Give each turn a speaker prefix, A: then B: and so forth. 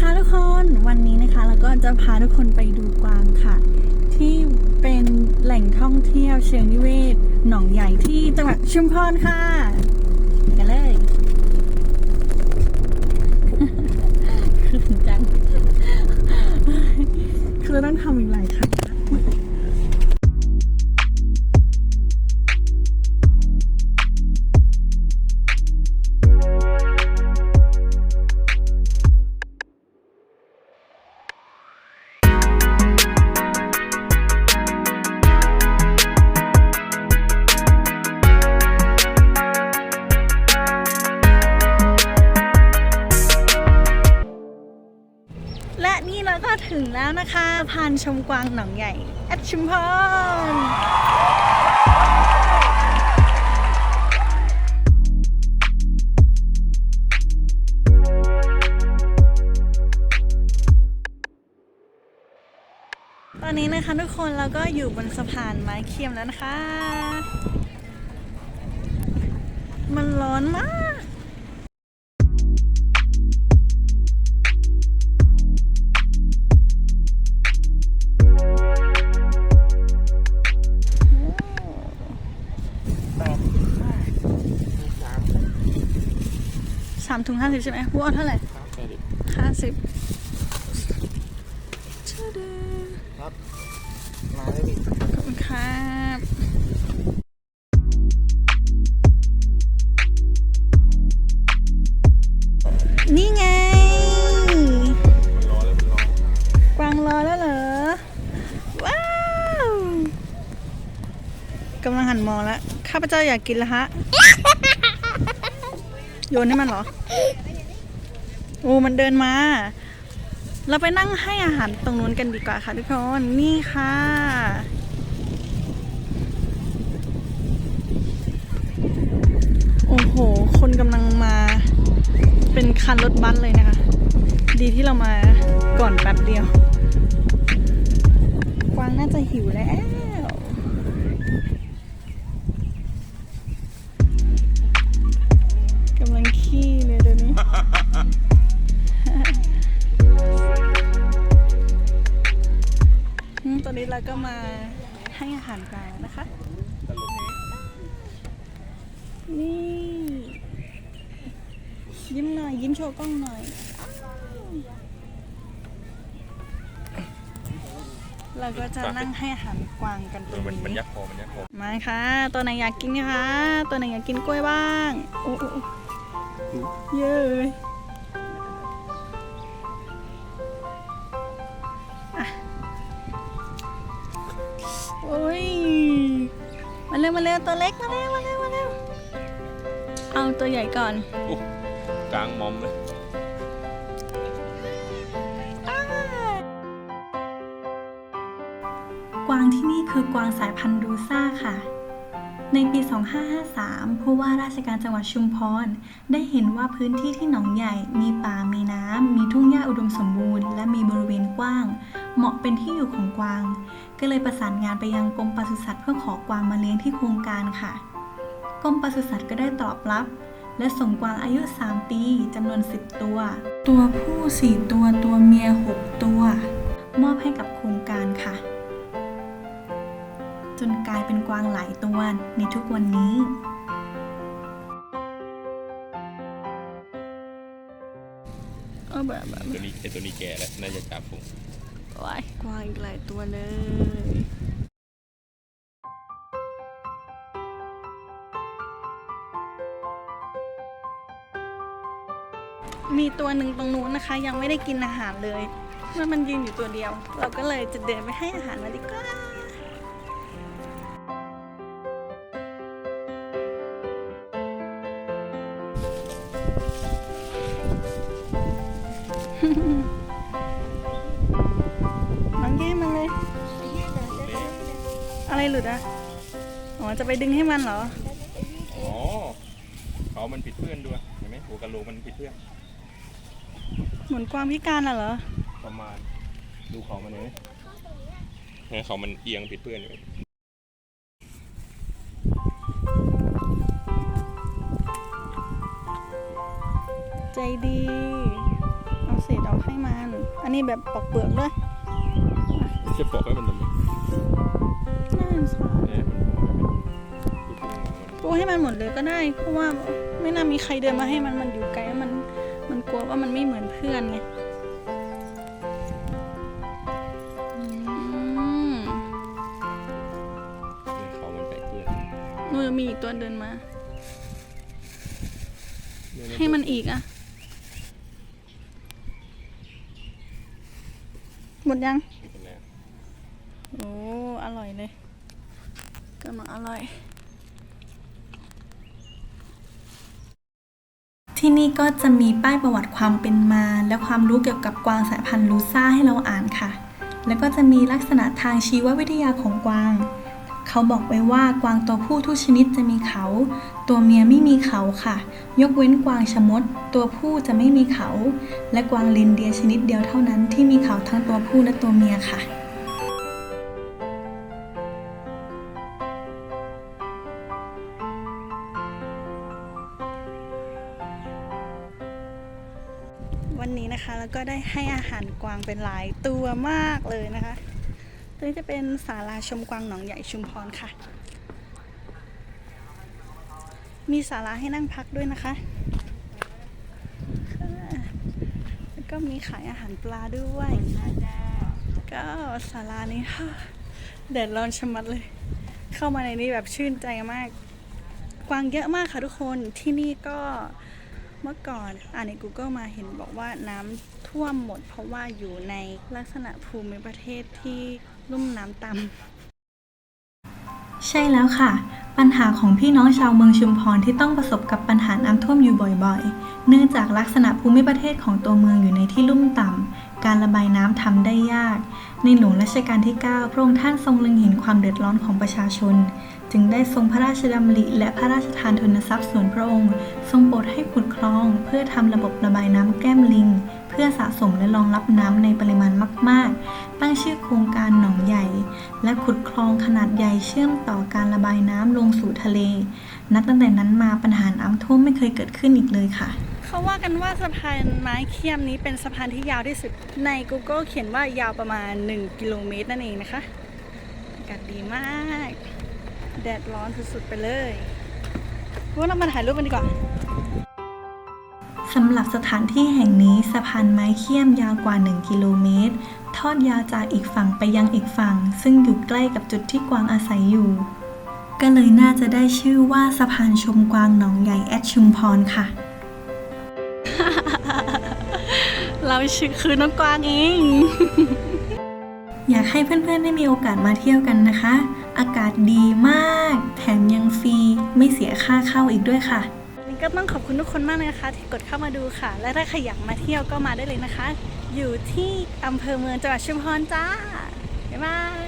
A: คะทุกคนวันนี้นะคะเราก็จะพาทุกคนไปดูกวางค่ะ ที่เป็นแหล่งท่องเที่ยวเชิงนิเวศ หนองใหญ่ที่จังหวัดชุมพรค่ะไปกันเลยคือจังคือต้องทำอีกหลายครั้ง นะคะพานชมกวางหนองใหญ่แอดชุมพรตอนนี้นะคะทุกคนเราก็อยู่บนสะพานไม้เคียมแล้วนะคะ มันร้อนมากามถุงห้าสิบใช่ไหมวัวเอาเท่าไหร่ห้าสิบ
B: ครับ มาได้ดิ
A: ขอบคุณครับนี่ไง
B: รอเลยมันรอก
A: วางรอแล้วเหรอ ว้าวกำลังหันมองแล้ว ข้าพเจ้าอยากกินแล้วฮะ โยนให้มันเหรอโอ้มันเดินมา เราไปนั่งให้อาหารตรงนู้นกันดีกว่าค่ะทุกคน นี่ค่ะโอ้โห คนกำลังมาเป็นคันรถบัสเลยนะคะ ดีที่เรามาก่อนแป๊บเดียว กวางน่าจะหิวแล้ว อืมตอนนี้เราก็มาให้อาหารกวางแล้วนะคะ
B: ตลก
A: นี่ ยิ้มหน่อย ยิ้มโชว์กล้องหน่อย เราก็จะนั่งให้อาหารกวางกันต
B: เอ
A: ร
B: องมันมัน
A: นี้
B: ยักคอมันยักคอ
A: มาค่ะ ตัวไหนอยากกินนะคะ ตัวไหนอยากกินกล้วยบ้าง โอ้โอ้โอ้เย มาเร็วมาเร็วตัวเล็กมาเร็วมาเร็วมาเร็วเอาตัวใหญ่ก่อน
B: อุ๊ยกลางมอมเลย
A: กวางที่นี่คือกวางสายพันธุ์รูซ่าค่ะ ในปี 2553 ผู้ว่าราชการจังหวัดชุมพร ได้เห็นว่าพื้นที่ที่หนองใหญ่มีป่ามีน้ำมี ทุ่งหญ้าอุดมสมบูรณ์และมีบริเวณกว้าง เหมาะเป็นที่อยู่ของกวาง ก็เลยประสานงานไปยังกรมปศุสัตว์เพื่อขอกวางมาเลี้ยงที่โครงการค่ะ กรมปศุสัตว์ก็ได้ตอบรับ และส่งกวางอายุ 3 ปีจำนวน 10 ตัว ตัวผู้ 4 ตัวตัวเมีย 6 ตัว มอบให้กับโครงการค่ะ จนกลายเป็นกวางหลายตัวในทุกวันนี้ แบบแบบ
B: ตัวนี้ไอตัวนี้แก่แล้วน่าจะจับผม
A: ว้ายกวางอีกหลายตัวเลยมีตัวหนึ่งตรงนู้นนะคะ ยังไม่ได้กินอาหารเลยเมื่อมันยืนอยู่ตัวเดียว เราก็เลยจะเดินไปให้อาหารมันดีกว่า อะไรหลุดอะ อ๋อ จะไปดึงให้มันเหรอ
B: อ๋อเขามันผิดเพื่อนด้วย เห็นไหมหัวกะโหลกมันผิดเพื่อน
A: เหมือนกวางพิการอะเหรอ
B: ประมาณ ดูเขามันเห็นไหมเนี่ยเขามันเอียงผิดเพื่อนอยู่
A: ใจดี เอาเศษออกให้มาอันนี้แบบปอกเปลือกด้วย
B: จะปอกให้มันทำไม มันดูปรุงของมัน
A: ปูให้มันหมดเลยก็ได้ เพราะว่าไม่น่ามีใครเดินมาให้มันมันอยู่ไกลมันมันกลัวว่ามันไม่เหมือนเพื่อนไงอืม
B: เนี่ยเขามันแตกเปื้อน
A: มือมีอีกตัวเดินมา
B: เนี่ย
A: ให้มันอีกอะหมดยัง
B: เป็นแล้ว
A: โอ้ อร่อยเลยกำลังอร่อย ที่นี่ก็จะมีป้ายประวัติความเป็นมา และความรู้เกี่ยวกับกวางสายพันธุ์ลูซ่าให้เราอ่านค่ะ แล้วก็จะมีลักษณะทางชีววิทยาของกวาง เขาบอกไว้ว่ากวางตัวผู้ทุกชนิดจะมีเขา ตัวเมียไม่มีเขาค่ะ ยกเว้นกวางชมด ตัวผู้จะไม่มีเขา และกวางลินเดียชนิดเดียวเท่านั้นที่มีเขาทั้งตัวผู้และตัวเมียค่ะ นะคะ แล้วก็ได้ให้อาหารกวางเป็นหลายตัวมากเลยนะคะตัวนี้จะเป็นศาลาชมกวางหนองใหญ่ชุมพรค่ะ มีศาลาให้นั่งพักด้วยนะคะ แล้วก็มีขายอาหารปลาด้วย ก็ศาลานี้แดดร้อนชะมัดเลย เข้ามาในนี้แบบชื่นใจมาก กวางเยอะมากค่ะทุกคน ที่นี่ก็ เมื่อก่อนอ่านใน Google มาเห็นบอกว่าน้ำท่วมหมด เพราะว่าอยู่ในลักษณะภูมิประเทศที่ลุ่มน้ำต่ำใช่แล้วค่ะ ปัญหาของพี่น้องชาวเมืองชุมพรที่ต้องประสบกับปัญหาน้ำท่วมอยู่บ่อยๆ เนื่องจากลักษณะภูมิประเทศของตัวเมืองอยู่ในที่ลุ่มต่ำการระบายน้ำทำได้ยาก ในหลวงรัชกาลที่ 9 พระองค์ท่านทรงเล็งเห็นความเดือดร้อนของประชาชน จึงได้ทรงพระราชดำริและพระราชทานทุนทรัพย์ส่วนพระองค์ ทรงโปรดให้ขุดคลอง เพื่อทำระบบระบายน้ำแก้มลิง เพื่อสะสมและรองรับน้ำในปริมาณมาก ๆ ตั้งชื่อโครงการหนองใหญ่ และขุดคลองขนาดใหญ่เชื่อมต่อการระบายน้ำลงสู่ทะเล นับตั้งแต่นั้นมาปัญหาน้ำท่วมไม่เคยเกิดขึ้นอีกเลยค่ะเขาว่ากันว่าสะพานไม้เคียมนี้เป็นสะพานที่ยาวที่สุด ใน Google เขียนว่ายาวประมาณ 1 กิโลเมตรนั่นเองนะคะ อากาศดีมาก แดดร้อนสุดๆไปเลยพวกเรามาถ่ายรูปกันดีกว่าสำหรับสถานที่แห่งนี้สะพานไม้เคียมยาวกว่า 1 กิโลเมตร ทอดยาวจากอีกฝั่งไปยังอีกฝั่ง ซึ่งอยู่ใกล้กับจุดที่กวางอาศัยอยู่ ก็เลยน่าจะได้ชื่อว่าสะพานชมกวางหนองใหญ่แอดชุมพรค่ะ เราชื่อคือน้องกวางเอง อยากให้เพื่อนๆได้มีโอกาสมาเที่ยวกันนะคะ อากาศดีมาก แถมยังฟรี ไม่เสียค่าเข้าอีกด้วยค่ะนี่ก็ต้องขอบคุณทุกคนมากเลยนะคะ ที่กดเข้ามาดูค่ะ และถ้าใครอยากมาเที่ยวก็มาได้เลยนะคะ อยู่ที่อำเภอเมืองจังหวัดชุมพรจ้าบ๊ายบาย